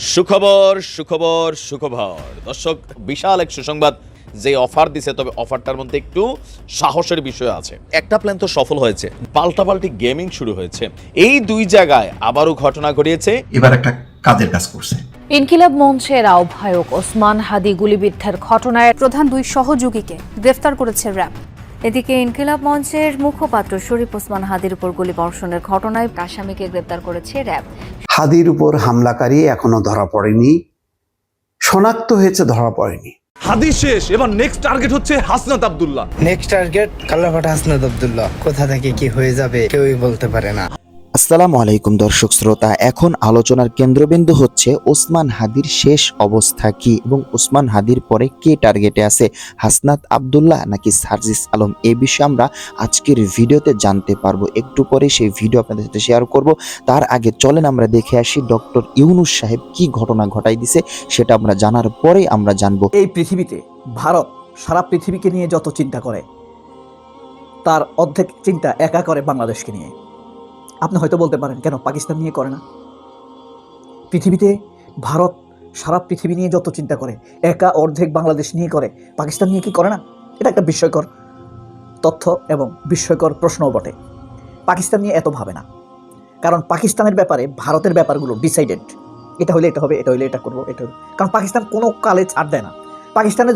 সুখবর সুখবর সুখবর। দর্শক বিশাল এক সুসংবাদ যে অফার দিছে তবে অফারটার মধ্যে একটু সাহসের বিষয় আছে। একটা প্ল্যান তো সফল হয়েছে। পাল্টাপাল্টি গেমিং শুরু হয়েছে। এই দুই জায়গায় আবারও ঘটনা ঘটিয়েছে। এবার একটা কাজের কাজ করছে। ইনকিলাব মঞ্চের আহ্বায়ক ওসমান হাদি গুলিবিদ্ধের ঘটনায় প্রধান দুই সহযোগীকে গ্রেফতার করেছে র্যাব। এদিকে ইনকিলাব মঞ্চের মুখপাত্র শরীফ ওসমান হাদির উপর গুলিবর্ষণের ঘটনায় আসামিকে গ্রেপ্তার করেছে র্যাব। হাদির উপর হামলাকারী এখনও ধরা পড়েনি। শনাক্ত হয়েছে ধরা পড়েনি। হাদির শেষ এবার নেক্সট টার্গেট হচ্ছে হাসনাত আব্দুল্লাহ। নেক্সট টার্গেট কাল্লাফাটা হাসনাত আব্দুল্লাহ। কোথা থেকে কি হয়ে যাবে কেউই বলতে পারে না। আসসালামু আলাইকুম দর্শক শ্রোতা, এখন আলোচনার কেন্দ্রবিন্দু হচ্ছে ওসমান হাদির শেষ অবস্থা কি এবং ওসমান হাদির পরে কে টার্গেটে আছে? হাসনাত আব্দুল্লাহ নাকি সার্জিস আলম? এই বিষয়ে আমরা আজকের ভিডিওতে জানতে পারব। একটু পরে সেই ভিডিও আপনাদের সাথে শেয়ার করব। তার আগে চলেন আমরা দেখে আসি ডক্টর ইউনুস সাহেব কি ঘটনা ঘটাই দিছে, সেটা আমরা জানার পরে আমরা জানব। এই পৃথিবীতে ভারত সারা পৃথিবীকে নিয়ে যত চিন্তা করে, তার অর্ধেক চিন্তা একা করে বাংলাদেশকে নিয়ে। আপনি হয়তো বলতে পারেন, কেন পাকিস্তান নিয়ে করে না? পৃথিবীতে ভারত সারা পৃথিবী নিয়ে যত চিন্তা করে, একা অর্ধেক বাংলাদেশ নিয়ে করে, পাকিস্তান নিয়ে কি করে না? এটা একটা বিস্ময়কর তথ্য এবং বিস্ময়কর প্রশ্নও বটে। পাকিস্তান নিয়ে এত ভাবে না। কারণ পাকিস্তানের ব্যাপারে ভারতের ব্যাপারগুলো ডিসাইডেড এটা হলে এটা হবে, এটা হলে এটা করব, এটা হলে কারণ পাকিস্তান কোনো কালে ছাড় দেয় না। পাকিস্তানের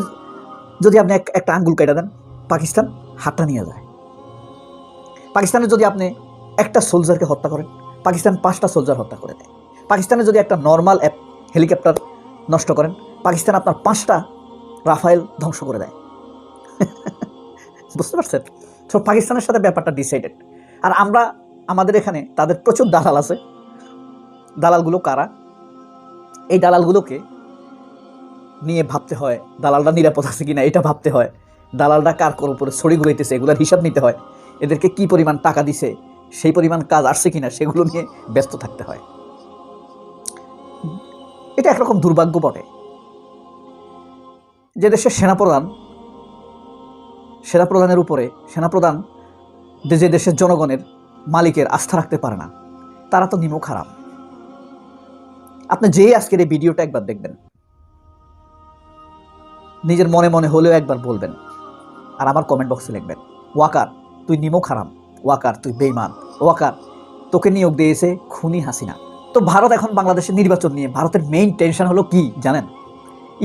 যদি আপনি এক- একটা আঙ্গুল কেটে দেন, পাকিস্তান হাতটা নিয়ে যায়। পাকিস্তানে যদি আপনি একটা সোলজারকে হত্যা করেন পাকিস্তান পাঁচটা সোলজার হত্যা করে দেয়। পাকিস্তানে যদি একটা নর্মাল অ্যাপ, হেলিকপ্টার নষ্ট করেন, পাকিস্তান আপনার পাঁচটা রাফায়েল ধ্বংস করে দেয়। বুঝতে পারছেন? তো পাকিস্তানের সাথে ব্যাপারটা ডিসাইডেড আর আমরা, আমাদের এখানে তাদের প্রচুর দালাল আছে। দালালগুলো কারা? এই দালালগুলোকে নিয়ে ভাবতে হয়, দালালরা নিরাপদ আছে কিনা এটা ভাবতে হয়। দালালরা কার কোর উপরে ছড়ি ঘুরাইতেছে এগুলোর হিসাব নিতে হয়। এদেরকে কি পরিমাণ টাকা দিছে? সেই পরিমাণ কাজ আসছে কিনা সেগুলো নিয়ে ব্যস্ত থাকতে হয়। এটা একরকম দুর্ভাগ্য বটে। যে দেশের সেনাপ্রধান, সেনাপ্রধানের উপরে, সেনাপ্রধান যে দেশের জনগণের মালিকের আস্থা রাখতে পারে না, তারা তো নিমো খারাপ আপনি যেই আজকের এই ভিডিওটা একবার দেখবেন, নিজের মনে মনে হলেও একবার বলবেন, আর আমার কমেন্ট বক্সে লিখবেন, ওয়াকার, তুই নিমো খারাম ওয়াকার, তুই বেইমান ওয়াকার, তোকে নিয়োগ দিয়েছে খুনি হাসিনা। তো ভারত এখন বাংলাদেশের নির্বাচন নিয়ে, ভারতের মেইন টেনশন হলো কি, জানেন?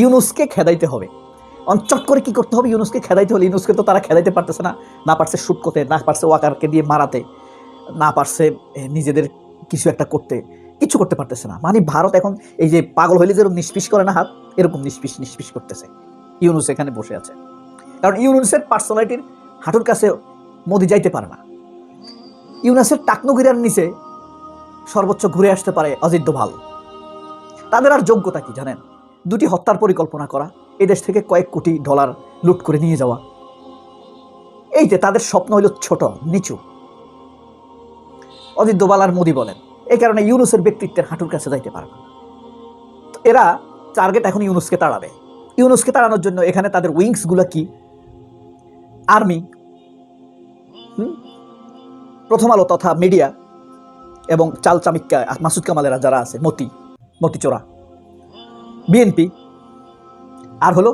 ইউনুসকে খেদাইতে হবে। অঞ্চট করে কি করতে হবে? ইউনুসকে খেদাইতে হলে, ইউনুসকে তো তারা খেদাইতে পারতেছে না। না পারছে শ্যুট করতে না পারছে ওয়াকারকে দিয়ে মারাতে, না পারছে নিজেদের কিছু একটা করতে। কিছু করতে পারতেছে না। মানে ভারত এখন এই যে পাগল হইলে যেরকম নিষ্পিস করে না হাত, এরকম নিষ্পিস নিষ্পিস করতেছে। ইউনুস এখানে বসে আছে। কারণ ইউনুসের পার্সোনালিটির হাঁটুর কাছে মোদি যাইতে পারে না। ইউনুসের টাকনুগিরার নিচে সর্বোচ্চ ঘুরে আসতে পারে অজিত দোভাল। তাদের আর যোগ্যতা কি জানেন? দুটি হত্যার পরিকল্পনা করা এদেশ থেকে কয়েক কোটি ডলার লুট করে নিয়ে যাওয়া। এই যে তাদের স্বপ্ন হইল ছোট, নিচু। অজিত দোভাল আর মোদি বলেন এই কারণে ইউনুসের ব্যক্তিত্বের হাঁটুর কাছে যাইতে পারে না। এরা টার্গেট এখন ইউনুসকে তাড়াবে। ইউনুসকে তাড়ানোর জন্য এখানে তাদের উইংসগুলো কি? আর্মি? হুম? প্রথম আলো তথা মিডিয়া এবং চাল চামিক্কা মাসুদ কামালেরা যারা আছে, মতি মতিচোরা বিএনপি আর হলো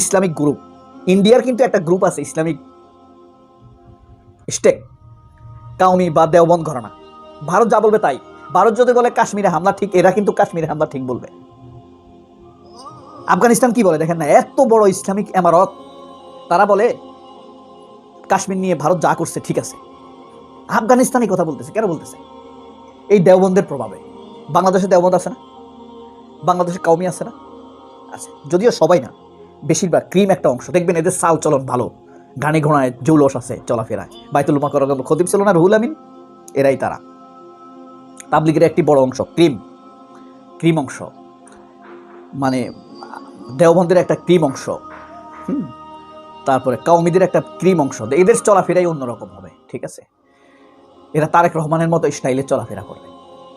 ইসলামিক গ্রুপ ইন্ডিয়ার কিন্তু একটা গ্রুপ আছে, ইসলামিক স্টেক কাউমি বা দেওবন্দ ঘরানা ভারত যা বলবে তাই। ভারত যদি বলে কাশ্মীরে হামলা ঠিক, এরা কিন্তু কাশ্মীরে হামলা ঠিক বলবে। আফগানিস্তান কি বলে দেখেন না, এত বড় ইসলামিক এমারত, তারা বলে কাশ্মীর নিয়ে ভারত যা করছে ঠিক আছে। আফগানিস্তানই কথা বলতেছে, কেন বলতেছে? এই দেওবন্দের প্রভাবে। বাংলাদেশে দেওবন্দ আছে না? বাংলাদেশে কাউমি আছে না? আছে। যদিও সবাই না, বেশিরভাগ ক্রিম একটা অংশ। দেখবেন এদের চাল চলন ভালো। গানে ঘোড়ায় জৌলস আছে চলাফেরায়। বাইতুল মাকর খতিব ছিল না, রুহুল আমিন? এরাই তারা। তাবলিগের একটি বড় অংশ, ক্রিম। ক্রিম অংশ। মানে দেওবন্দের একটা ক্রিম অংশ। হুম? তারপরে কাউমিদের একটা ক্রিম অংশ। এদের চলাফেরাই অন্যরকম হবে, ঠিক আছে? এরা তারেক রহমানের মতো স্টাইলে চলাফেরা করবে।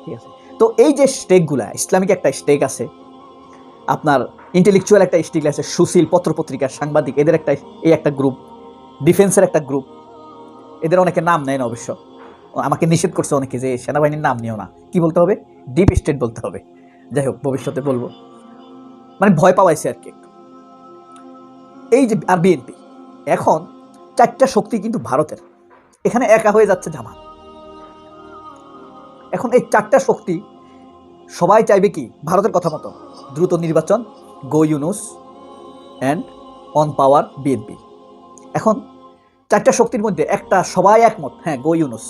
ঠিক আছে? তো এই যে স্টেকগুলা, ইসলামিক একটা স্টেক আছে, আপনার ইন্টেলেকচুয়াল একটা স্টেক আছে, সুশীল পত্রপত্রিকা সাংবাদিক, এদের একটা, এই একটা গ্রুপ ডিফেন্সের একটা গ্রুপ এদের অনেকে নাম নেয় না অবশ্য। আমাকে নিষেধ করছে অনেকে যে সেনাবাহিনীর নাম নিও না। কি বলতে হবে? ডিপ স্টেট বলতে হবে। যাই হোক, ভবিষ্যতে বলব। মানে ভয় পাওয়াইছে আর কি। এই যে, আর বিএনপি এখন চারটা শক্তি কিন্তু ভারতের। এখানে একা হয়ে যাচ্ছে জামাত। এখন এই চারটা শক্তি সবাই চাইবে কি? ভারতের কথা মতো। দ্রুত নির্বাচন go Yunus and on power BNP এখন চারটা শক্তির মধ্যে একটা সবাই একমত হ্যাঁ গো ইউনুস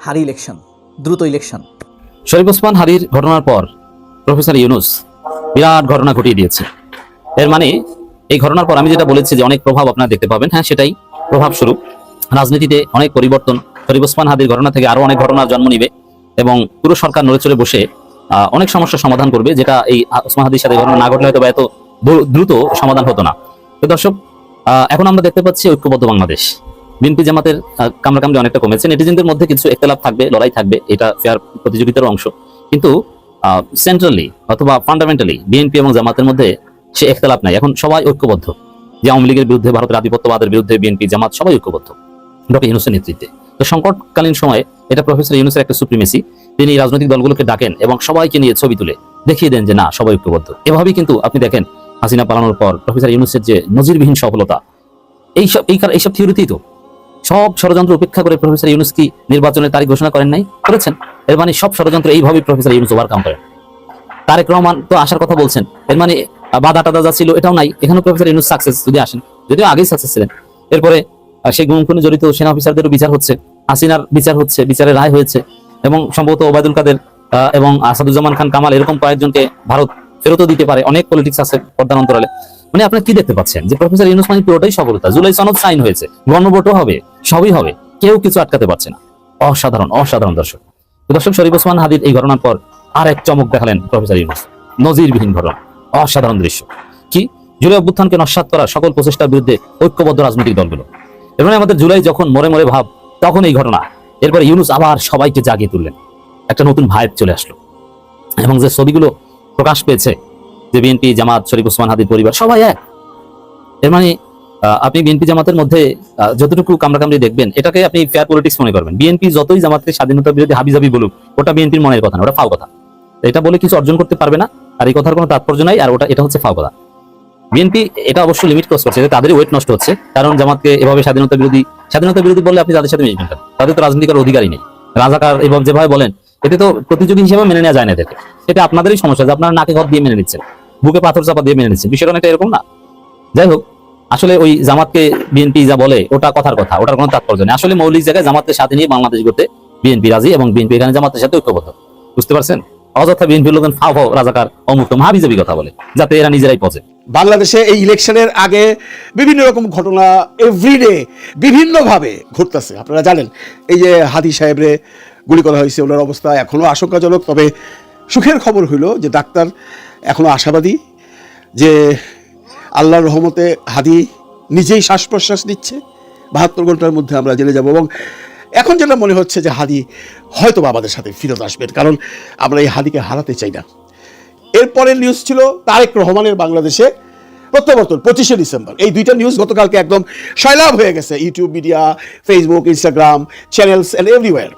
হারি ইলেকশন দ্রুত ইলেকশন শরীফ ওসমান হারির ঘটনার পর প্রফেসর ইউনুস বিরাট ঘটনা ঘটিয়ে দিয়েছে। এর মানে এই ঘটনার পর আমি যেটা বলেছি যে অনেক প্রভাব আপনারা দেখতে পাবেন হ্যাঁ সেটাই প্রভাব স্বরূপ রাজনীতিতে অনেক পরিবর্তন শরীফ ওসমান হাদির ঘটনা থেকে আরও অনেক ঘটনার জন্ম নিবে এবং পুরো সরকার নড়ে চড়ে বসে অনেক সমস্যার সমাধান করবে, যেটা এই ওসমান হাদির সাথে ঘটনা না ঘটলে হয়তো এত দ্রুত সমাধান হতো না। তো দর্শক এখন আমরা দেখতে পাচ্ছি ঐক্যবদ্ধ বাংলাদেশ। বিএনপি জামাতের কামড়াকামড়ি অনেকটা কমেছে। নেটিজেনদের মধ্যে কিছু একতলাপ থাকবে, লড়াই থাকবে, এটা ফেয়ার প্রতিযোগিতার অংশ। কিন্তু সেন্ট্রালি অথবা ফান্ডামেন্টালি বিএনপি এবং জামাতের মধ্যে সে একতলাপ নাই। এখন সবাই ঐক্যবদ্ধ। যে আওয়ামী লীগের বিরুদ্ধে, ভারতের আধিপত্যবাদের বিরুদ্ধে বিএনপি, জামাত সবাই ঐক্যবদ্ধ। ডক্টর ইউনুসের নেতৃত্বে। তো সংকটকালীন সময়ে এটা প্রফেসর ইউনুসের একটা সুপ্রিমেসি তিনি রাজনৈতিক দলগুলোকে ডাকেন এবং সবাইকে নিয়ে ছবি তুলে দেখিয়ে দেন যে না, সবাই ঐক্যবদ্ধ। এভাবেই কিন্তু আপনি দেখেন হাসিনা পালানোর পর প্রফেসর ইউনুসের যে নজিরবিহীন সফলতা এইসব এই এইসব থিওরিতেই তো। সব ষড়যন্ত্র উপেক্ষা করে প্রফেসর ইউনুস কি নির্বাচনের তারিখ ঘোষণা করেন নাই? করেছেন। এর মানে সব ষড়যন্ত্র এইভাবেই প্রফেসর ইউনুস ওভারকাম করেন। তারেক রহমান তো আসার কথা বলছেন। এর মানে বাধা টাদা যা ছিল এটাও নাই। এখানে প্রফেসর ইউনুস সাকসেস যদি আসেন যদিও আগেই সাকসেস ছিলেন। এরপরে সেই গুম খুনে জড়িত সেনা অফিসারদেরও বিচার হচ্ছে, হাসিনার বিচার হচ্ছে, বিচারের রায় হয়েছে। এবং সম্ভবত ওবায়দুল কাদের এবং আসাদুজ্জামান খান কামাল এরকম কয়েকজনকে ভারত ফেরতও দিতে পারে। অনেক পলিটিক্স আছে পর্দার অন্তরালে। মানে আপনি কি দেখতে পাচ্ছেন? যে প্রফেসর ইউনুস মানে পুরোটাই সফলতা। জুলাই সনদ সাইন হয়েছে। গণভোটও হবে, সবই হবে। কেউ কিছু আটকাতে পারছে না। অসাধারণ অসাধারণ দর্শক। দর্শক, শরীফ ওসমান হাদির এই ঘটনার পর আর এক চমক দেখালেন প্রফেসর ইউনুস। নজিরবিহীন ঘটনা। অসাধারণ দৃশ্য। কি? জুলাই অভ্যুত্থানকে নস্বাত করা সকল প্রচেষ্টার বিরুদ্ধে ঐক্যবদ্ধ রাজনৈতিক দলগুলো। মানে আমাদের জুলাই যখন মরে মরে ভাব, তখন এই ঘটনা। এরপরে ইউনুস আবার সবাইকে জাগিয়ে তুললেন। একটা নতুন ভাইব চলে আসলো। এবং যে ছবিগুলো প্রকাশ পেয়েছে, যে বিএনপি, জামাত, শরীফ ওসমান, হাদির পরিবার, সবাই এক। এর মানে আপনি বিএনপি, জামাতের মধ্যে যতটুকু কামড়াকামড়ি দেখবেন, এটাকে আপনি ফেয়ার পলিটিক্স মনে করবেন। বিএনপি যতই জামাতকে স্বাধীনতা বিরোধী হাবিজাবি বলুক, ওটা বিএনপির মনের কথা না, ওটা ফাও কথা। এটা বলে কিছু অর্জন করতে পারবে না, আর এই কথার কোনো তাৎপর্য নাই, আর ওটা, এটা হচ্ছে ফাও কথা। বিএনপি এটা অবশ্যই লিমিট ক্রস করছে, যে তাদেরই ওয়েট নষ্ট হচ্ছে। কারণ জামাতকে এভাবে স্বাধীনতা বিরোধী স্বাধীনতা বিরোধী বললে আপনি তাদের সাথে মিশবেন? তাদের তো রাজনীতি অধিকারই নেই। রাজাকার এবং যেভাবে বলেন, এতে তো প্রতিযোগী হিসেবে মেনে নেওয়া যায় না এদেরকে। এটা আপনাদেরই সমস্যা, যে আপনারা নাকে ঘর দিয়ে মেনে নিচ্ছেন, বুকে পাথর চাপা দিয়ে মেনে নিচ্ছেন। বিষয়টা অনেকটা এরকম না? যাই হোক, আসলে ওই জামাতকে বিএনপি যা বলে, ওটা কথার কথা, ওটার কোনো তাৎপর্য নেই। আসলে মৌলিক জায়গায় জামাতের সাথে নিয়ে বাংলাদেশ করতে বিএনপি রাজি এবং বিএনপি এখানে জামাতের সাথে ঐক্যবদ্ধ। বুঝতে পারছেন? অযথা বিএনপির লোকজন ফাও ফাও রাজাকার অমুক্ত মহাবিজাবি কথা বলে, যাতে এরা নিজেরাই পচে। বাংলাদেশে এই ইলেকশনের আগে বিভিন্ন রকম ঘটনা এভরিডে বিভিন্নভাবে ঘটতেছে। আপনারা জানেন, এই যে হাদি সাহেবরে গুলি করা হয়েছে, ওনার অবস্থা এখনও আশঙ্কাজনক। তবে সুখের খবর হইল যে ডাক্তার এখনও আশাবাদী যে আল্লাহর রহমতে হাদি নিজেই শ্বাস প্রশ্বাস নিচ্ছে। বাহাত্তর ঘণ্টার মধ্যে আমরা জেলে যাব এবং এখন যেটা মনে হচ্ছে যে হাদি হয়তো আমাদের সাথে ফিরত আসবেন, কারণ আমরা এই হাদিকে হারাতে চাই না। এরপরের নিউজ ছিল তারেক রহমানের বাংলাদেশে প্রত্যাবর্তন, পঁচিশে ডিসেম্বর। এই দুইটা নিউজ গতকালকে একদম সয়লাভ হয়ে গেছে YouTube media Facebook Instagram channels and everywhere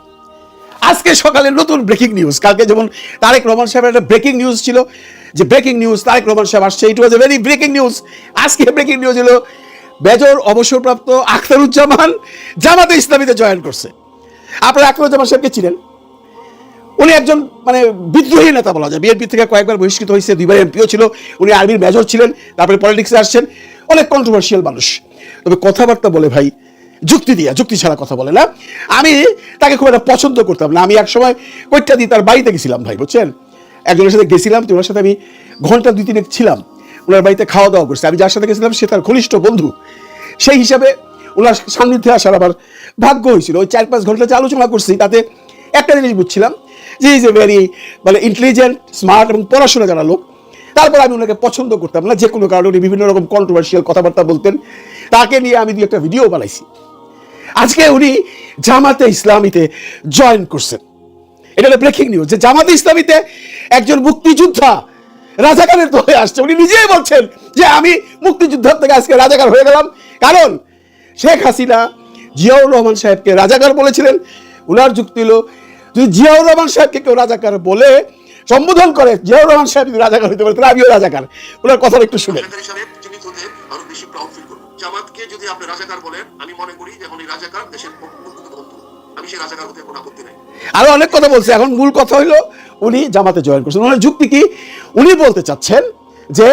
আজকে সকালে নতুন ব্রেকিং নিউজ কালকে যেমন তারেক রহমান সাহেবের একটা ব্রেকিং নিউজ ছিল, যে ব্রেকিং নিউজ তারেক রহমান সাহেব আসছে it was a very breaking news আজকে ব্রেকিং নিউজ হলো মেজর অবসরপ্রাপ্ত আখতারুজ্জামান জামাতে ইসলামীতে জয়েন করছে। আপনারা আখতারুজ্জামান সাহেবকে চিনেন? উনি একজন মানে বিদ্রোহী নেতা বলা যায়। বিএনপি থেকে কয়েকবার বহিষ্কৃত হয়েছে, দুইবার এমপিও ছিল, উনি আর্মির মেজর ছিলেন, তারপরে পলিটিক্সে আসছেন। অনেক কন্ট্রোভার্সিয়াল মানুষ। তবে কথাবার্তা বলে ভাই, যুক্তি দিয়া, যুক্তি ছাড়া কথা বলে না। আমি তাকে খুব একটা পছন্দ করতাম না। আমি একসময় কইটা দিয়ে তার বাড়িতে গেছিলাম ভাই, বুঝছেন? একজনের সাথে গেছিলাম তো ওনার সাথে আমি ঘণ্টা দুই তিনেক ছিলাম। ওনার বাড়িতে খাওয়া দাওয়া করছে। আমি যার সাথে গেছিলাম, সে তার ঘনিষ্ঠ বন্ধু। সেই হিসাবে ওনার সান্নিধ্যে আসার আবার ভাগ্য হয়েছিল। ওই চার পাঁচ ঘণ্টা যে আলোচনা করছি, তাতে একটা জিনিস বুঝছিলাম যে ইজ এ ভেরি মানে ইন্টেলিজেন্ট স্মার্ট এবং পড়াশোনা জানা লোক, তারপর আমি ওনাকে পছন্দ করতাম না। যে কোনো কারণে উনি বিভিন্ন রকম কন্ট্রোভার্সিয়াল কথাবার্তা বলতেন। তাকে নিয়ে আমি দু একটা ভিডিও বানাইছি। আজকে উনি জামাতে ইসলামীতে জয়েন করছেন। এটা ব্রেকিং নিউজ যে জামাতে ইসলামীতে একজন মুক্তিযোদ্ধা রাজাকারের হয়ে আসছে। উনি নিজেই বলছেন যে আমি মুক্তিযোদ্ধার থেকে আজকে রাজাকার হয়ে গেলাম। কারণ শেখ হাসিনা জিয়াউর রহমান সাহেবকে রাজাকার বলেছিলেন। উনার যুক্তি হলো, যদি জিয়াউর রহমান সাহেবকে কেউ রাজাকার বলে, সম্বোধন করে, জিয়াউর রহমান সাহেব যদি রাজাকার হইতে পারে, তাহলে আমিও রাজাকার। ওনার কথাটা একটু শুনে জামাতকে যদি আপনি রাজাকার বলেন, আমি মনে করি যে উনি রাজাকার দেশের আরও অনেক কথা বলছে। এখন মূল কথা হইল, উনি জামাতে জয়েন করছেন। ওনার যুক্তি কি? উনি বলতে চাচ্ছেন যে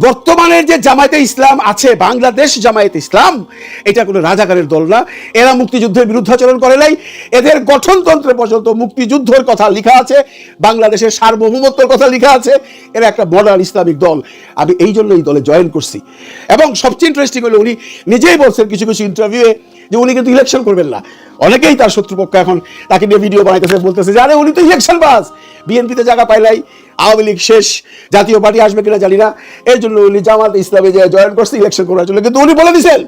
বর্তমানের যে জামায়াতে ইসলাম আছে, বাংলাদেশ জামায়াতে ইসলাম, এটা কোনো রাজাকারের দল না। এরা মুক্তিযুদ্ধের বিরুদ্ধাচরণ করে নাই। এদের গঠনতন্ত্রে পর্যন্ত মুক্তিযুদ্ধের কথা লেখা আছে, বাংলাদেশের সার্বভৌমত্বের কথা লেখা আছে। এরা একটা মডার্ন ইসলামিক দল। আমি এই জন্য এই দলে জয়েন করছি। এবং সবচেয়ে ইন্টারেস্টিং হলো উনি নিজেই বলছেন কিছু কিছু ইন্টারভিউয়ে যে উনি কিন্তু ইলেকশন করবেন না। অনেকেই তার শত্রুপক্ষ এখন তাকে নিয়ে ভিডিও বানাইতেছে, বলতেছে যে, আরে, উনি তো ইলেকশন পাস বিএনপিতে জায়গা পাইলাই আওয়ামী লীগ শেষ, জাতীয় পার্টি আসবে কিনা জানি না। এর জন্য উনি জামাত ইসলামে যে জয়েন করছে ইলেকশন করার জন্য। কিন্তু উনি বলে দিয়েছেন,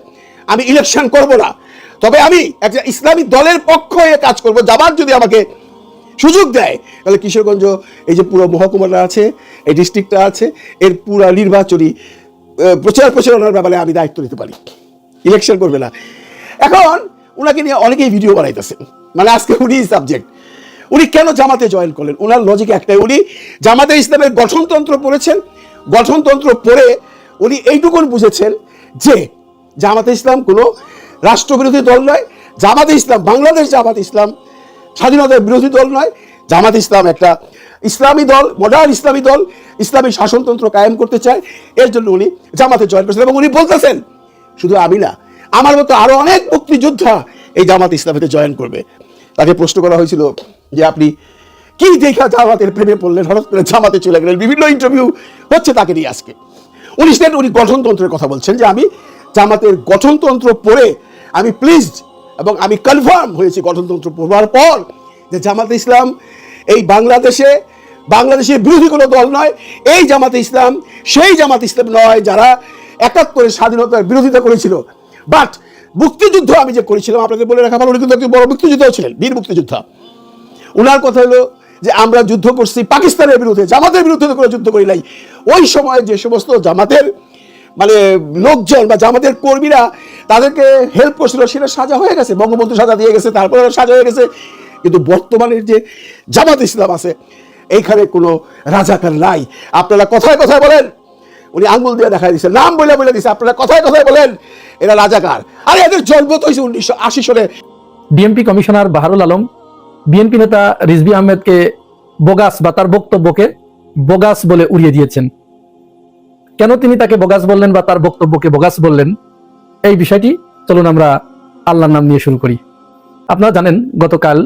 আমি ইলেকশন করব না। তবে আমি একটা ইসলামী দলের পক্ষ হয়ে কাজ করব। জামাত যদি আমাকে সুযোগ দেয়, তাহলে কিশোরগঞ্জ, এই যে পুরো মহকুমাটা আছে, এই ডিস্ট্রিক্টটা আছে, এর পুরো নির্বাচনী প্রচার প্রচারণার ব্যাপারে আমি দায়িত্ব নিতে পারি। ইলেকশন করবে না। এখন ওনাকে নিয়ে অনেকেই ভিডিও বানাইতেছেন। মানে আজকে উনি সাবজেক্ট উনি কেন জামাতে জয়েন করলেন? ওনার লজিক একটাই, উনি জামাতে ইসলামের গঠনতন্ত্র পড়েছেন, গঠনতন্ত্র পড়ে উনি এইটুকুন বুঝেছেন যে জামাতে ইসলাম কোনো রাষ্ট্রবিরোধী দল নয়, জামাতে ইসলাম, বাংলাদেশ জামাত ইসলাম স্বাধীনতার বিরোধী দল নয়, জামাত ইসলাম একটা ইসলামী দল মডার্ন ইসলামী দল, ইসলামী শাসনতন্ত্র কায়েম করতে চায়, এর জন্য উনি জামাতে জয়েন করেছেন এবং উনি বলতেছেন, শুধু আমি না, আমার মতো আরও অনেক মুক্তিযোদ্ধা এই জামাত ইসলামীতে জয়েন করবে। তাকে প্রশ্ন করা হয়েছিল যে আপনি কি দেখা জামাতের প্রেমে পড়লেন, হঠাৎ করে জামাতে চলে গেলেন, বিভিন্ন ইন্টারভিউ হচ্ছে তাকে নিয়ে আজকে। উনি সেন উনি গঠনতন্ত্রের কথা বলছেন যে আমি জামাতের গঠনতন্ত্র পড়ে আমি প্লিজড এবং আমি কনফার্ম হয়েছি গঠনতন্ত্র পড়বার পর যে জামাতে ইসলাম এই বাংলাদেশে, বাংলাদেশের বিরোধী কোনো দল নয়, এই জামাতে ইসলাম সেই জামাত ইসলাম নয় যারা একাত্তরের স্বাধীনতার বিরোধিতা করেছিল। বাট মুক্তিযুদ্ধ আমি যে করেছিলাম, আপনাদের বলে রাখা ভালো কিন্তু একজন বড় মুক্তিযোদ্ধাও ছিলেন, বীর মুক্তিযোদ্ধা। ওনার কথা হলো যে আমরা যুদ্ধ করছি, পাকিস্তানের বিরুদ্ধে, জামাতের বিরুদ্ধে তো কোনো যুদ্ধ করি নাই। ওই সময় যে সমস্ত জামাতের মানে লোকজন বা জামাতের কর্মীরা তাদেরকে হেল্প করছিল, সেটা সাজা হয়ে গেছে, বঙ্গবন্ধু সাজা দিয়ে গেছে, তারপরে সাজা হয়ে গেছে। কিন্তু বর্তমানের যে জামাত ইসলাম আছে, এইখানে কোনো রাজাকার নাই। আপনারা কথায় কথায় বলেন, উনি আঙ্গুল দিয়ে দেখা দিচ্ছে নাম বলে বলে দিচ্ছে আপনারা কথায় কথায় বলেন, এরা রাজাকার। আরে এদের জন্ম তো হয়েছে উনিশশো আশি সালে। ডিএমপি কমিশনার বাহারুল আলম বিএনপি নেতা রিজভি আহমেদকে বোগাস বা তার বক্তব্যকে বোগাস বলে উড়িয়ে দিয়েছেন। কেন তিনি তাকে বোগাস বললেন বা তার বক্তব্যকে বোগাস বললেন? এই বিষয়টি চলুন আমরা আল্লাহর নাম নিয়ে শুরু করি। আপনারা জানেন, গতকাল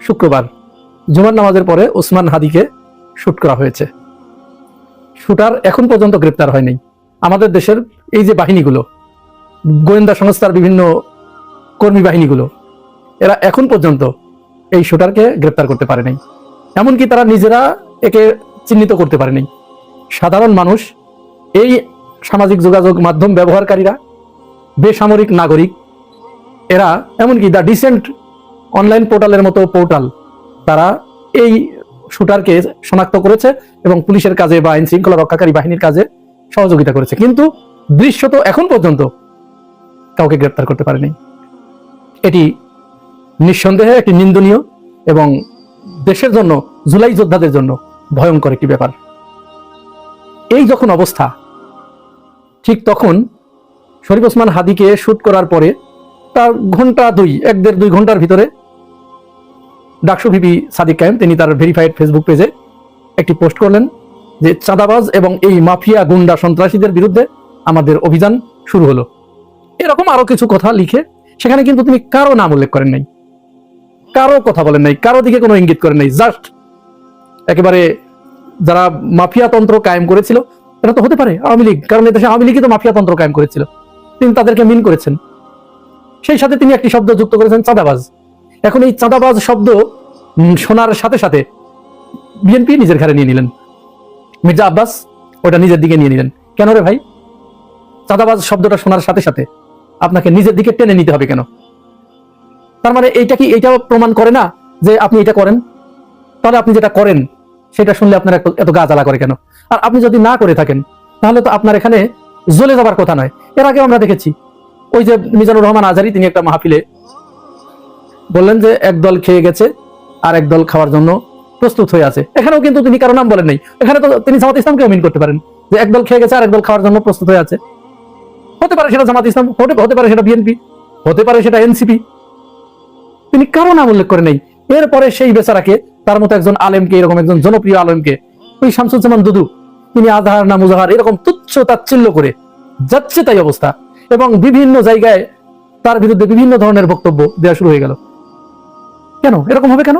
শুক্রবার জুমার নামাজের পরে ওসমান হাদিকে শুট করা হয়েছে। শুটার এখন পর্যন্ত গ্রেপ্তার হয়নি। আমাদের দেশের এই যে বাহিনীগুলো, গোয়েন্দা সংস্থার বিভিন্ন কর্মী বাহিনীগুলো, এরা এখন পর্যন্ত এই শুটারকে গ্রেপ্তার করতে পারে নাই। এমনকি তারা নিজেরা একে চিহ্নিত করতে পারে নাই। সাধারণ মানুষ, এই সামাজিক যোগাযোগ মাধ্যম ব্যবহারকারীরা, বেসামরিক নাগরিক, এরা, এমনকি দ্য ডিসেন্ট অনলাইন পোর্টালের মতো পোর্টাল, তারা এই শুটারকে শনাক্ত করেছে এবং পুলিশের কাজে বা আইন শৃঙ্খলা রক্ষাকারী বাহিনীর কাজে সহযোগিতা করেছে। কিন্তু দৃশ্যত এখন পর্যন্ত কাউকে গ্রেপ্তার করতে পারেনি। এটি নিঃসন্দেহে একটি নিন্দনীয় এবং দেশের জন্য, জুলাই যোদ্ধাদের জন্য ভয়ঙ্কর একটি ব্যাপার। এই যখন অবস্থা, ঠিক তখন শরীফ ওসমান হাদিকে শুট করার পরে তার ঘণ্টা দুই, এক দেড় দুই ঘণ্টার ভিতরে ডাকসু ভিপি সাদিক কায়েম, তিনি তার ভেরিফাইড ফেসবুক পেজে একটি পোস্ট করলেন যে চাঁদাবাজ এবং এই মাফিয়া গুন্ডা সন্ত্রাসীদের বিরুদ্ধে আমাদের অভিযান শুরু হলো। এরকম আরও কিছু কথা লিখে সেখানে কিন্তু তিনি কারও নাম উল্লেখ করেন নাই। কারও কথা বলেন নাই, কারও দিকে কোনো ইঙ্গিত করেন নাই জাস্ট একেবারে যারা মাফিয়া তন্ত্র কায়েম করেছিল, এটা তো হতে পারে, আওয়ামী লীগ, কারণ এদেশে আওয়ামী লীগই তো মাফিয়া তন্ত্র কায়েম করেছিল। তিনি তাদেরকে মিন করেছেন। সেই সাথে তিনি একটি শব্দ যুক্ত করেছেন, চাঁদাবাজ। এখন এই চাঁদাবাজ শব্দ শোনার সাথে সাথে বিএনপি নিজের ঘাড়ে নিয়ে নিলেন। মির্জা আব্বাস ওটা নিজের দিকে নিয়ে নিলেন। কেন রে ভাই? চাঁদাবাজ শব্দটা শোনার সাথে সাথে আপনাকে নিজের দিকে টেনে নিতে হবে কেন? তার মানে এইটা কি এইটা প্রমাণ করে না যে আপনি এটা করেন? তাহলে আপনি যেটা করেন, সেটা শুনলে আপনার এত- গা জ্বালা করে কেন? আর আপনি যদি না করে থাকেন, তাহলে তো আপনার এখানে জ্বলে যাবার কথা নয়। এর আগে আমরা দেখেছি। ওই যে মিজানুর রহমান আজারি, তিনি একটা মাহফিলে বললেন যে এক দল খেয়ে গেছে আর এক দল খাওয়ার জন্য প্রস্তুত হয়ে আছে। এখানেও কিন্তু তিনি কারও নাম বলেন নাই। এখানে তো তিনি জামাত ইসলামকেও মিন করতে পারেন যে একদল খেয়ে গেছে আর একদল খাওয়ার জন্য প্রস্তুত হয়ে আছে। হতে পারে সেটা জামাত ইসলাম হতে পারে সেটা বিএনপি, হতে পারে সেটা এনসিপি। তিনি কারও উল্লেখ করে নেই? এরপরে সেই বেচারাকে, তার মতো একজন আলেমকে, এরকম একজন জনপ্রিয় আলেমকে, ওই শামসুজ্জামান দুদু, তিনি আধার না মুজাহার, এরকম তুচ্ছ তাচ্ছিল্য করে যাচ্ছে তাই অবস্থা। এবং বিভিন্ন জায়গায় তার বিরুদ্ধে বিভিন্ন ধরনের বক্তব্য দেওয়া শুরু হয়ে গেল। কেন? এরকম হবে কেন?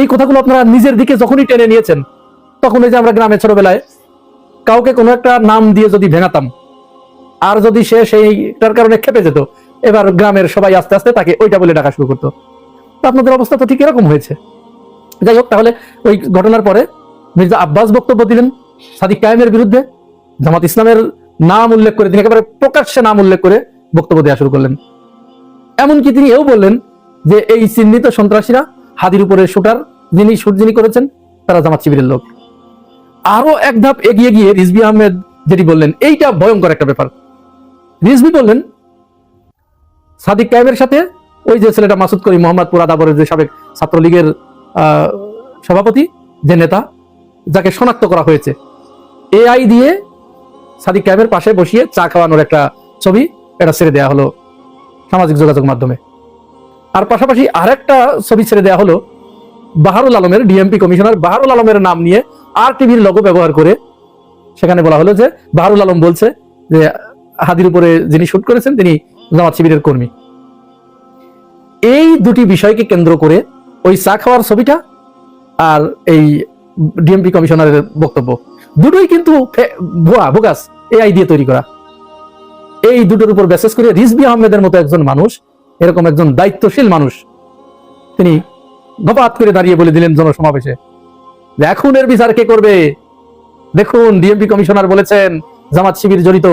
এই কথাগুলো আপনারা নিজের দিকে যখনই টেনে নিয়েছেন, তখন এই যে আমরা গ্রামে ছোটবেলায় কাউকে কোনো একটা নাম দিয়ে যদি ভেঙাতাম, আর যদি সে সেইটার কারণে খেপে যেত এবার গ্রামের সবাই আস্তে আস্তে তাকে ওইটা বলে ডাকা শুরু করতো। আপনাদের অবস্থা তো ঠিক এরকম হয়েছে। যাই হোক, তাহলে ওই ঘটনার পরে মির্জা আব্বাস বক্তব্য দিলেন সাদিক কায়েমের বিরুদ্ধে। জামাত ইসলামের নাম উল্লেখ করে তিনি একেবারে প্রকাশ্যে নাম উল্লেখ করে বক্তব্য দেওয়া শুরু করলেন। এমনকি তিনি এও বললেন যে, এই চিহ্নিত সন্ত্রাসীরা হাদির উপরে শুটার যিনি শুট যিনি করেছেন, তারা জামাত শিবিরের লোক। আরও এক ধাপ এগিয়ে গিয়ে রিজবি আহমেদ যেটি বললেন, এইটা ভয়ঙ্কর একটা ব্যাপার। রিজবি বললেন সাদিক কায়েমের সাথে ওই যে ছেলেটা মাসুদ করি মোহাম্মদপুর আদাবরের যে সাবেক ছাত্রলীগের সভাপতি, যে নেতা, যাকে শনাক্ত করা হয়েছে। এআই দিয়ে সাদিক ক্যাবের পাশে বসিয়ে চা খাওয়ানোর একটা ছবি এটা ছেড়ে দেওয়া হলো সামাজিক যোগাযোগ মাধ্যমে। আর পাশাপাশি আরেকটা ছবি ছেড়ে দেওয়া হলো বাহারুল আলমের, ডিএমপি কমিশনার বাহারুল আলমের নাম নিয়ে আর টিভির লোগো ব্যবহার করে। সেখানে বলা হলো যে বাহারুল আলম বলছে যে হাদির উপরে যিনি শুট করেছেন তিনি জামাত শিবিরের কর্মী। এই দুটি বিষয়কে কেন্দ্র করে ওই চা খাওয়ার ছবিটা আর এই ডিএমপি কমিশনারের বক্তব্য। দুটোই কিন্তু ভুয়া, বোগাস, এআই দিয়ে তৈরি করা। এই দুটোর উপর বিশেষ করে রিজবি আহমেদের মতো একজন মানুষ, এরকম একজন দায়িত্বশীল মানুষ, তিনি গপাত করে দাঁড়িয়ে বলে দিলেন জনসমাবেশে এখন এর বিচার কে করবে? দেখুন, ডিএমপি কমিশনার বলেছেন, জামাত শিবির জড়িত।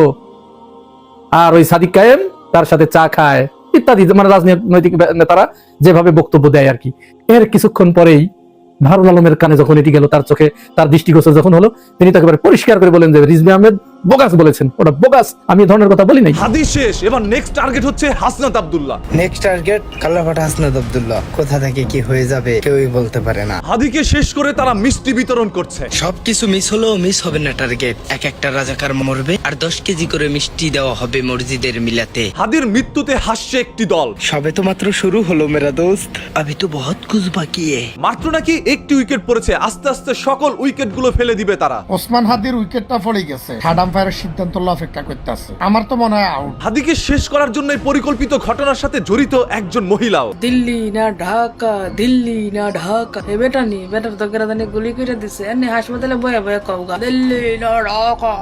আর ওই সাদিক কায়েম তার সাথে চা খায়, ইত্যাদি মানে রাজনৈতিক নেতারা যেভাবে বক্তব্য দেয় আর কি। এর কিছুক্ষণ পরেই ভারুল আলমের কানে যখন এটি গেল, তার চোখে তার দৃষ্টিগোচর যখন হলো, তিনি তাকে পরিষ্কার করে বলেন যে রিজবি আহমেদ বোগাস বলেছেন ওটা বোগাস আমি ধরনের কথা বলি নাই। হাদি শেষ এবার নেক্সট টার্গেট হচ্ছে হাসনাত আব্দুল্লাহ। নেক্সট টার্গেট কালাপাটা হাসনাদ আব্দুল্লাহ। কোথা থেকে কি হয়ে যাবে কেউই বলতে পারে না। হাদিকে শেষ করে তারা মিষ্টি বিতরণ করছে। সবকিছু মিস হলেও মিস হবে না টার্গেট এক একটা রাজাকার মরবে আর দশ কেজি করে মিষ্টি দেওয়া হবে মসজিদের মিলাতে। হাদির মৃত্যুতে হাসছে একটি দল। সবে তো মাত্র শুরু হলো মেরা দোস্ত। আবি তো বহুত কুছ বাকি है মাত্র নাকি একটি উইকেট পড়েছে আস্তে আস্তে সকল উইকেটগুলো ফেলে দিবে তারা। ওসমান হাদির উইকেটটা পড়ে গেছে। থার্ড আম্পায়ারের সিদ্ধান্ত অপেক্ষা করতেছে। আমার তো মনে হয় আউট হাদিকে শেষ করার জন্য পরিকল্পিত ঘটনার সাথে জড়িত একজন মহিলাও। দিল্লি না ঢাকা দিল্লি না ঢাকা। এ বেটা নি বেটার তো কেরাদানি গুলি করে দিছে। এনে হাসপাতালে বয়ে বয়ে কওগা দিল্লি না ঢাকা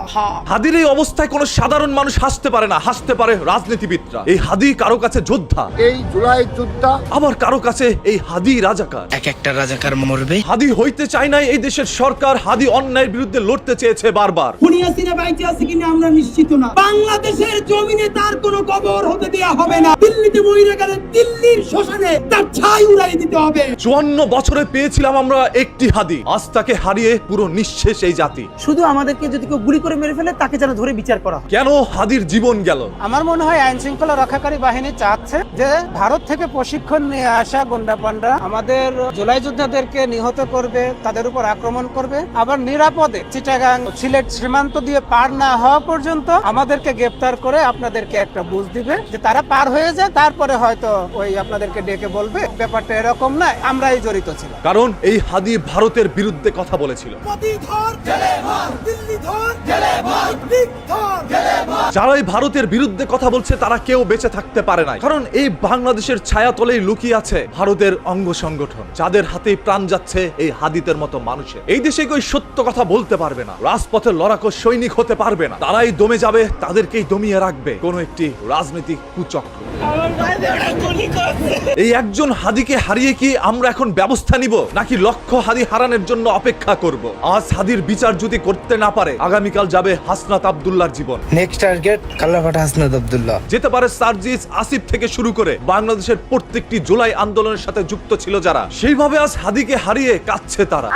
হাদির এই অবস্থায় কোনো সাধারণ মানুষ হাসতে পারে না হাসতে পারে রাজনীতিবিদরা। এই হাদি কারও কাছে যোদ্ধা। এই জুলাই যোদ্ধা। আবার কারও কাছে এই হাদি রাজাকার। এক একটা রাজাকার মরবে। হাদি হইতে চায় নাই এই দেশের সরকার হাদি অন্যায়ের বিরুদ্ধে লড়তে চেয়েছে বারবার। খুনিয়াসিনে বাইতে আছে কিনা আমরা নিশ্চিত না। বাংলাদেশের জমিনে তার কোনো কবর হতে দেয়া হবে না। দিল্লিতে মহিলা গেলে দিল্লির শ্মশানে তার ছাই উড়াই দিতে হবে। চুয়ান্ন বছরে পেয়েছিলাম আমরা একটি হাদি। আজ তাকে হারিয়ে পুরো নিঃশেষ এই জাতি। শুধু আমাদেরকে যদি কেউ গুলি করে মেরে ফেলে তাকে যেন ধরে বিচার করা কেন হাদির জীবন গেল? আমার মনে হয় আইন শৃঙ্খলা রক্ষাকারী বাহিনী চাচ্ছে যে ভারত থেকে প্রশিক্ষণ নিয়ে আসা গুন্ডা পান্ডা আমাদের জুলাই যোদ্ধাদেরকে নিহত করবে তাদের উপর আক্রমণ করবে। আবার নিরাপদে চিটাগাং সিলেট সীমান্ত দিয়ে পার না হওয়া পর্যন্ত আমাদেরকে গ্রেপ্তার করে আপনাদেরকে একটা বুঝ দিবে যে তারা পার হয়ে যায় তারপরে হয়তো ওই আপনাদেরকে ডেকে বলবে ব্যাপারটা এরকম না আমরাই জড়িত ছিলাম। কারণ এই হাদি ভারতের বিরুদ্ধে কথা বলেছিল। যারা এই ভারতের বিরুদ্ধে কথা বলছে তারা কেউ বেঁচে থাকতে পারে না কারণ এই বাংলাদেশের ছায়াতলেই লুকিয়ে আছে ভারতের অঙ্গ সংগঠন যাদের হাতেই প্রাণ যাচ্ছে এই হাদিতের মতো মানুষের। এই দেশে কেউ সত্য কথা বলতে পারবে না। রাজপথে লড়াকো সৈনিক হতে পারবে না। তারাই দমে যাবে তাদেরকেই দমিয়ে রাখবে। কোন একটি রাজনৈতিক কুচক্র। এই একজন হাদিকে হারিয়ে কি আমরা এখন ব্যবস্থা নিব নাকি লক্ষ্য হাদি হারানোর জন্য অপেক্ষা করব? আজ হাদির বিচার যদি করতে না পারে আগামীকাল যাবে হাসনাত আব্দুল্লাহর জীবন। নেক্সট টার্গেট কালাপাটা হাসনাদ আব্দুল্লাহ। যেতে পারে সার্জিস আসিফ থেকে শুরু করে বাংলাদেশের প্রত্যেকটি জুলাই আন্দোলনের সাথে যুক্ত ছিল যারা। সেইভাবে আজ হাদিকে হারিয়ে কাঁদছে তারা।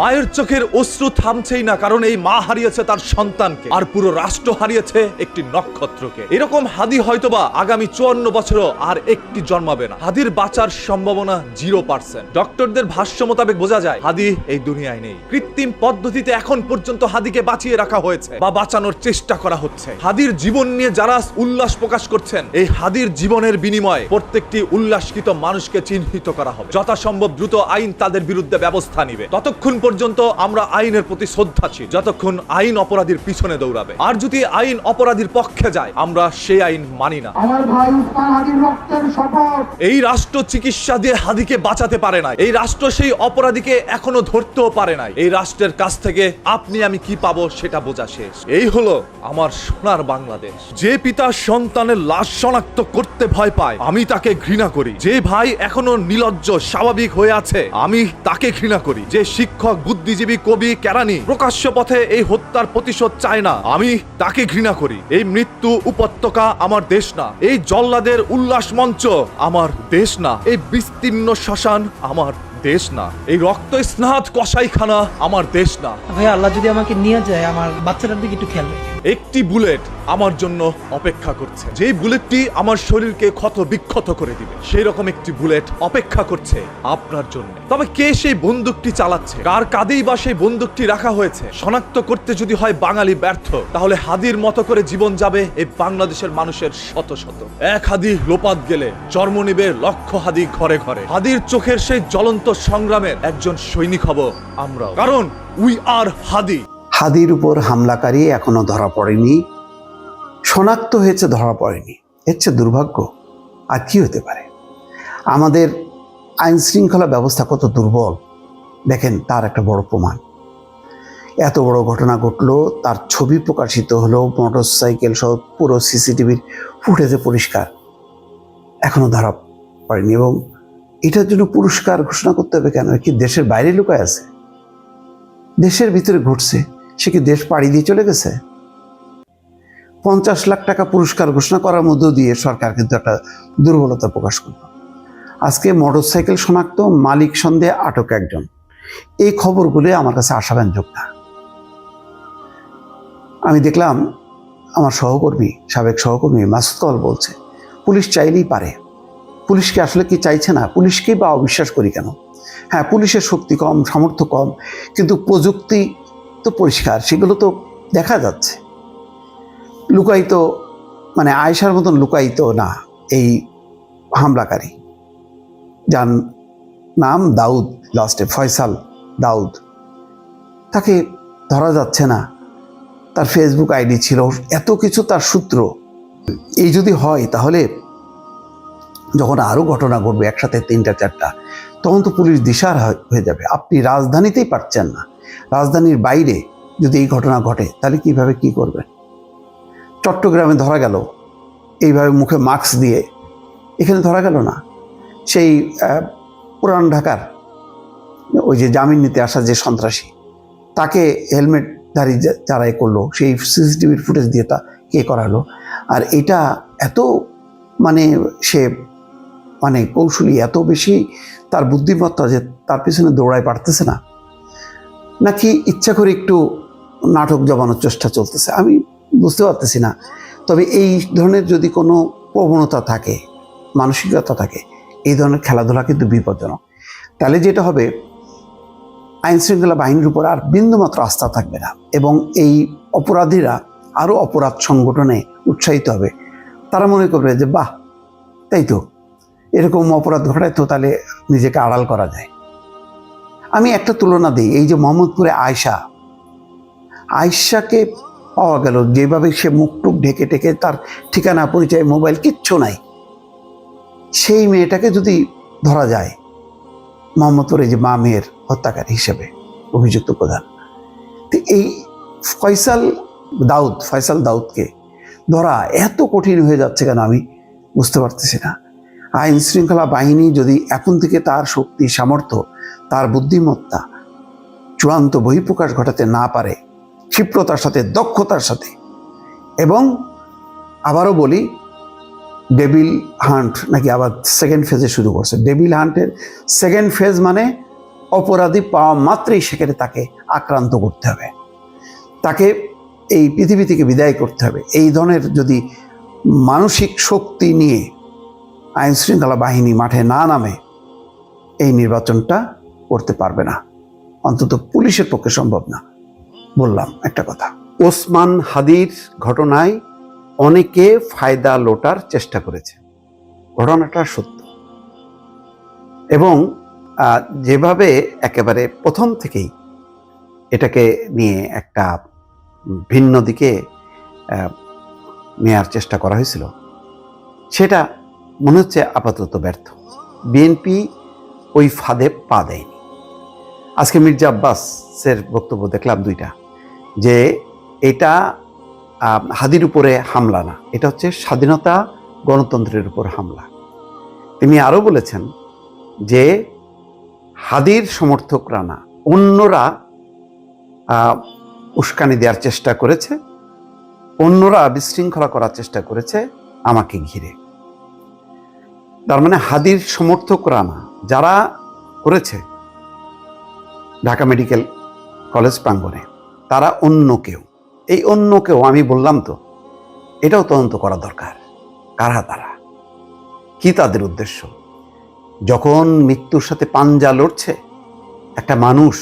মায়ের চোখের অশ্রু থামছেই না কারণ এই এই মা হারিয়েছে তার সন্তানকে, আর পুরো রাষ্ট্র হারিয়েছে একটি নক্ষত্রকে। এরকম হাদি হয়তোবা আগামী চুয়ান্ন বছরও আর একটি জন্মাবে না। হাদির বাঁচার সম্ভাবনা জিরো পার্সেন্ট ডক্টরদের ভাষ্য মোতাবেক বোঝা যায়, হাদি এই দুনিয়ায় নেই। কৃত্রিম পদ্ধতিতে এখন পর্যন্ত হাদিকে বাঁচিয়ে রাখা হয়েছে বা বাঁচানোর চেষ্টা করা হচ্ছে। হাদির জীবন নিয়ে যারা উল্লাস প্রকাশ করছেন, এই হাদির জীবনের বিনিময়ে প্রত্যেকটি উল্লাসকৃত মানুষকে চিহ্নিত করা হবে। যথাসম্ভব দ্রুত আইন তাদের বিরুদ্ধে ব্যবস্থা নিবে। ততক্ষণ পর্যন্ত আমরা আইনের প্রতি শ্রদ্ধাশীল। যতক্ষণ আইন অপরাধীর পিছনে দৌড়াবে। আর যদি আইন অপরাধীর পক্ষে যায় আমরা সেই আইন মানি না। আমার ভাই হাদির রক্তের শপথ। এই রাষ্ট্র চিকিৎসা দিয়ে হাদিকে বাঁচাতে পারে না এই রাষ্ট্র সেই অপরাধীকে এখনও ধরতেও পারে নাই। এই রাষ্ট্রের কাছ থেকে আপনি আমি কি পাবো সেটা বোঝা শেষ। এই হলো আমার সোনার বাংলাদেশ। যে পিতা সন্তানের লাশ শনাক্ত করতে ভয় পায় আমি তাকে ঘৃণা করি। যে ভাই এখনও নিলজ্জ স্বাভাবিক হয়ে আছে আমি তাকে ঘৃণা করি। যে শিক্ষক বুদ্ধিজীবী কবি কেরানি প্রকাশ্য পথে এই হত্যার প্রতিশোধ চায় না। আমি তাকে ঘৃণা করি। এই মৃত্যু উপত্যকা আমার দেশ না। এই জল্লাদের উল্লাস মঞ্চ আমার দেশ না। এই বিস্তীর্ণ শ্মশান আমার দেশ না। এই রক্ত স্নাত কষাইখানা আমার দেশ না। ভাই আল্লাহ যদি আমাকে নিয়ে যায়, আমার বাচ্চাটার দিকে একটু খেয়াল একটি বুলেট আমার জন্য অপেক্ষা করছে। যেই বুলেটটি আমার শরীরকে ক্ষত বিক্ষত করে দিবে সেই রকম একটি বুলেট অপেক্ষা করছে আপনার জন্য। তবে কে সেই বন্দুকটি চালাচ্ছে? কার কাঁধেই বা সেই বন্দুকটি রাখা হয়েছে? শনাক্ত করতে যদি হয় বাঙালি ব্যর্থ, তাহলে হাদির মতো করে জীবন যাবে এই বাংলাদেশের মানুষের শত শত। এক হাদি লোপাত গেলে জন্ম নিবে লক্ষ হাদি ঘরে ঘরে। হাদির চোখের সেই জ্বলন্ত সংগ্রামের একজন সৈনিক হব আমরা কারণ উই আর হাদি। হাদির উপর হামলাকারী এখনও ধরা পড়েনি। শনাক্ত হয়েছে, ধরা পড়েনি। এর দুর্ভাগ্য আর কি হতে পারে? আমাদের আইন শৃঙ্খলা ব্যবস্থা কত দুর্বল। দেখেন, তার একটা বড় প্রমাণ। এত বড় ঘটনা ঘটলো, তার ছবি প্রকাশিত হলো মোটর সাইকেল সহ পুরো সিসিটিভির ফুটেজে পরিষ্কার। এখনও ধরা পড়েনি এবং এটার জন্য পুরস্কার ঘোষণা করতে হবে কেন? কি দেশের বাইরে লুকায় আছে? দেশের ভিতরে ঘটছে। সে কি দেশ পাড়ি দিয়ে চলে গেছে? পঞ্চাশ লাখ টাকা পুরস্কার ঘোষণা করার মধ্য দিয়ে সরকার কিন্তু একটা দুর্বলতা প্রকাশ করল। আজকে মোটরসাইকেল শনাক্ত, মালিক সন্দেহে আটক একজন। এই খবরগুলো আমার কাছে আশাব্যঞ্জক না। আমি দেখলাম, আমার সহকর্মী, সাবেক সহকর্মী মাসুদ কল বলছে, পুলিশ চাইলেই পারে। পুলিশকে আসলে কি চাইছে না? পুলিশকেই বা অবিশ্বাস করি কেন? হ্যাঁ পুলিশের শক্তি কম, সামর্থ্য কম, কিন্তু প্রযুক্তি তো পরিষ্কার, সেগুলো তো দেখা যাচ্ছে। লুকায়িত মানে আয়সার মতন লুকায়িত না এই হামলাকারী। যার নাম দাউদ লাস্টে ফয়সাল দাউদ। তাকে ধরা যাচ্ছে না। তার ফেসবুক আইডি ছিল, এত কিছু তার সূত্র। এই যদি হয়, তাহলে যখন আরও ঘটনা ঘটবে, একসাথে তিনটা, চারটা, তখন তো পুলিশ দিশার হয়ে- যাবে। আপনি রাজধানীতেই পারছেন না। রাজধানীর বাইরে যদি এই ঘটনা ঘটে, তাহলে কীভাবে কি করবেন চট্টগ্রামে ধরা গেল। এইভাবে মুখে মাস্ক দিয়ে। এখানে ধরা গেল না। সেই পুরান ঢাকার ওই যে জামিন নিতে আসা যে সন্ত্রাসী, তাকে হেলমেটধারী যা- যারা এ করল, সেই সিসিটিভির ফুটেজ দিয়ে তা কে করালো? আর এটা এত মানে সে মানে কৌশলী এত বেশি, তার বুদ্ধিমত্তা যে তার পিছনে দৌড়ায় পারতেছে না। নাকি ইচ্ছা করে একটু নাটক জমানোর চেষ্টা চলতেছে? আমি বুঝতে পারতেছি না। তবে এই ধরনের যদি কোনো প্রবণতা থাকে, মানসিকতা থাকে, এই ধরনের খেলাধুলা কিন্তু বিপজ্জনক। তাহলে যেটা হবে, আইন শৃঙ্খলা বাহিনীর উপর আর বিন্দুমাত্র আস্থা থাকবে না এবং এই অপরাধীরা আরও অপরাধ সংগঠনে উৎসাহিত হবে। তারা মনে করবে যে, বাহ, তাই তো। এরকম অপরাধ ঘটায় তো তাহলে নিজেকে আড়াল করা যায়। আমি একটা তুলনা দিই, এই যে মোহাম্মদপুরে আয়শা। আয়শাকে পাওয়া গেল, যেভাবে সে মুখ টুক ঢেকে ঢেকে তার ঠিকানা, পরিচয়, মোবাইল কিচ্ছু নাই। সেই মেয়েটাকে যদি ধরা যায়, মোহাম্মদপুর যে মা মেয়ের হত্যাকারী হিসেবে অভিযুক্ত প্রধান, তো এই ফয়সাল দাউদ, ফয়সাল দাউদকে ধরা এত কঠিন হয়ে যাচ্ছে কেন আমি বুঝতে পারতেছি না। আইন শৃঙ্খলা বাহিনী যদি এখন থেকে তার শক্তি, সামর্থ্য তার বুদ্ধিমত্তা চূড়ান্ত বহিঃপ্রকাশ ঘটাতে না পারে, ক্ষিপ্রতার সাথে, দক্ষতার সাথে। এবং আবারও বলি ডেবিল হান্ট নাকি আবার সেকেন্ড ফেজে শুরু করছে। ডেবিল হান্টের সেকেন্ড ফেজ মানে অপরাধী পাওয়া মাত্রই সেখানে তাকে আক্রান্ত করতে হবে। তাকে এই পৃথিবী থেকে বিদায় করতে হবে। এই ধরনের যদি মানসিক শক্তি নিয়ে আইনশৃঙ্খলা বাহিনী মাঠে না নামে এই নির্বাচনটা করতে পারবে না। অন্তত পুলিশের পক্ষে সম্ভব না। বললাম একটা কথা। ওসমান হাদির ঘটনায় অনেকে ফায়দা লোটার চেষ্টা করেছে। ঘটনাটা সত্য। এবং যেভাবে একেবারে প্রথম থেকেই এটাকে নিয়ে একটা ভিন্ন দিকে নেয়ার চেষ্টা করা হয়েছিল, সেটা মনে হচ্ছে আপাতত ব্যর্থ। বিএনপি ওই ফাঁদে পা দেয়নি। আজকে মির্জা আব্বাসের বক্তব্য দেখলাম দুইটা, যে এটা হাদির উপরে হামলা না, এটা হচ্ছে স্বাধীনতা গণতন্ত্রের উপর হামলা। তিনি আরও বলেছেন যে হাদির সমর্থকরা না, অন্যরা উস্কানি দেওয়ার চেষ্টা করেছে, অন্যরা বিশৃঙ্খলা করার চেষ্টা করেছে আমাকে ঘিরে। তার মানে হাদির সমর্থকরা না যারা করেছে ঢাকা মেডিকেল কলেজ প্রাঙ্গণে, তারা অন্য কেউ। এই অন্য কেউ, আমি বললাম তো, এটাও তদন্ত করা দরকার। কারা তারা? কি তাদের উদ্দেশ্য? যখন মৃত্যুর সাথে পাঞ্জা লড়ছে একটা মানুষ,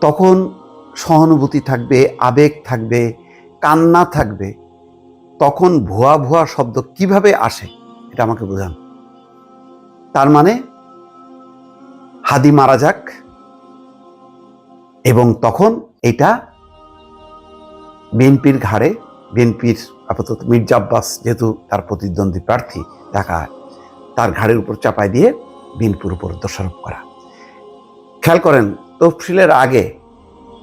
তখন সহানুভূতি থাকবে, আবেগ থাকবে, কান্না থাকবে, তখন ভুয়া ভুয়া শব্দ কীভাবে আসে, এটা আমাকে বোঝান। তার মানে হাদি মারা যাক এবং তখন এটা বিএনপির ঘাড়ে, বিএনপির আপাতত মির্জা আব্বাস যেহেতু তার প্রতিদ্বন্দ্বী প্রার্থী ঢাকা তার ঘাড়ের উপর চাপায় দিয়ে বিএনপির উপর দোষারোপ করা। খেয়াল করেন, তফসিলের আগে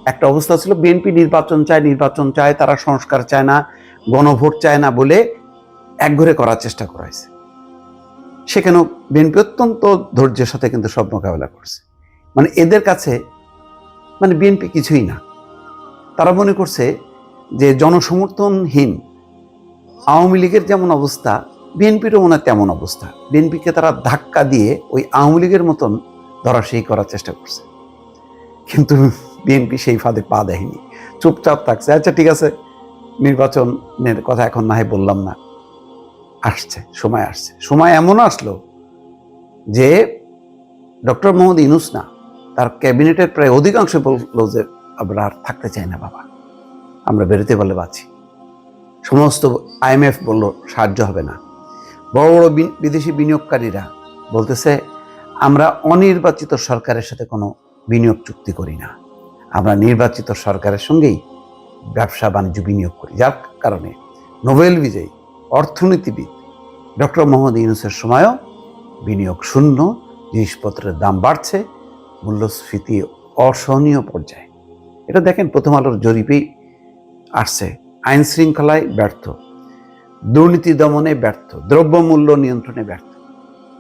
একটা অবস্থা ছিল, বিএনপি নির্বাচন চায় নির্বাচন চায়, তারা সংস্কার চায় না, গণভোট চায় না বলে একঘরে করার চেষ্টা করা হয়েছে। সেখানেও বিএনপি অত্যন্ত ধৈর্যের সাথে কিন্তু সব মোকাবেলা করছে। মানে এদের কাছে মানে বিএনপি কিছুই না। তারা মনে করছে যে জনসমর্থনহীন আওয়ামী লীগের যেমন অবস্থা, বিএনপিরও মনে তেমন অবস্থা। বিএনপিকে তারা ধাক্কা দিয়ে ওই আওয়ামী লীগের মতন ধরাশায়ী করার চেষ্টা করছে। কিন্তু বিএনপি সেই ফাঁদে পা দেয়নি। চুপচাপ থাকছে। আচ্ছা ঠিক আছে, নির্বাচনের কথা এখন না হয় বললাম না। আসছে, সময় আসছে। সময় এমন আসলো যে ডক্টর মোহাম্মদ ইনুস না, তার ক্যাবিনেটের প্রায় অধিকাংশ বলল যে আমরা আর থাকতে চাই না, বাবা। আমরা বেরোতে বলে বাঁচি। সমস্ত আইএমএফ বলল, সাহায্য হবে না। বড় বড় বিদেশি বিনিয়োগকারীরা বলতেছে, আমরা অনির্বাচিত সরকারের সাথে কোনো বিনিয়োগ চুক্তি করি না। আমরা নির্বাচিত সরকারের সঙ্গেই ব্যবসা বাণিজ্য বিনিয়োগ করি। যার কারণে নোবেল বিজয়ী, অর্থনীতিবিদ ডক্টর মোহাম্মদ ইউনুসের সময়ও বিনিয়োগ শূন্য, জিনিসপত্রের দাম বাড়ছে, মূল্যস্ফীতি অসহনীয় পর্যায়ে। এটা দেখেন, প্রথম আলোর জরিপেই আসছে, আইন শৃঙ্খলায় ব্যর্থ, দুর্নীতি দমনে ব্যর্থ, দ্রব্যমূল্য নিয়ন্ত্রণে ব্যর্থ,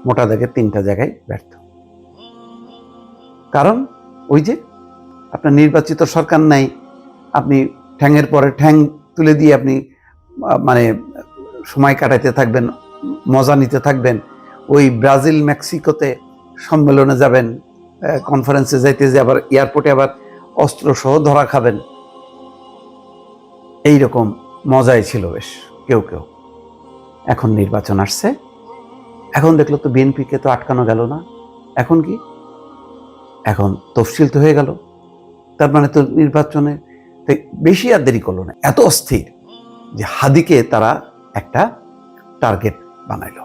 মোটা দাগে তিনটা জায়গায় ব্যর্থ। কারণ ওই যে আপনার নির্বাচিত সরকার নাই, আপনি ঠ্যাংয়ের পরে ঠ্যাং তুলে দিয়ে আপনি মানে সময় কাটাইতে থাকবেন মজা নিতে থাকবেন। ওই ব্রাজিল মেক্সিকোতে সম্মেলনে যাবেন কনফারেন্সে যাইতে যে আবার এয়ারপোর্টে আবার অস্ত্র সহ ধরা খাবেন। এই রকম মজাই ছিল বেশ, কেউ কেউ। এখন নির্বাচন আসছে। এখন দেখল তো বিএনপিকে তো আটকানো গেল না। এখন কি? এখন তফসিল তো হয়ে গেল। তার মানে তো নির্বাচনে বেশি আর দেরি করল না। এত অস্থির যে হাদিকে তারা একটা টার্গেট বানাইলো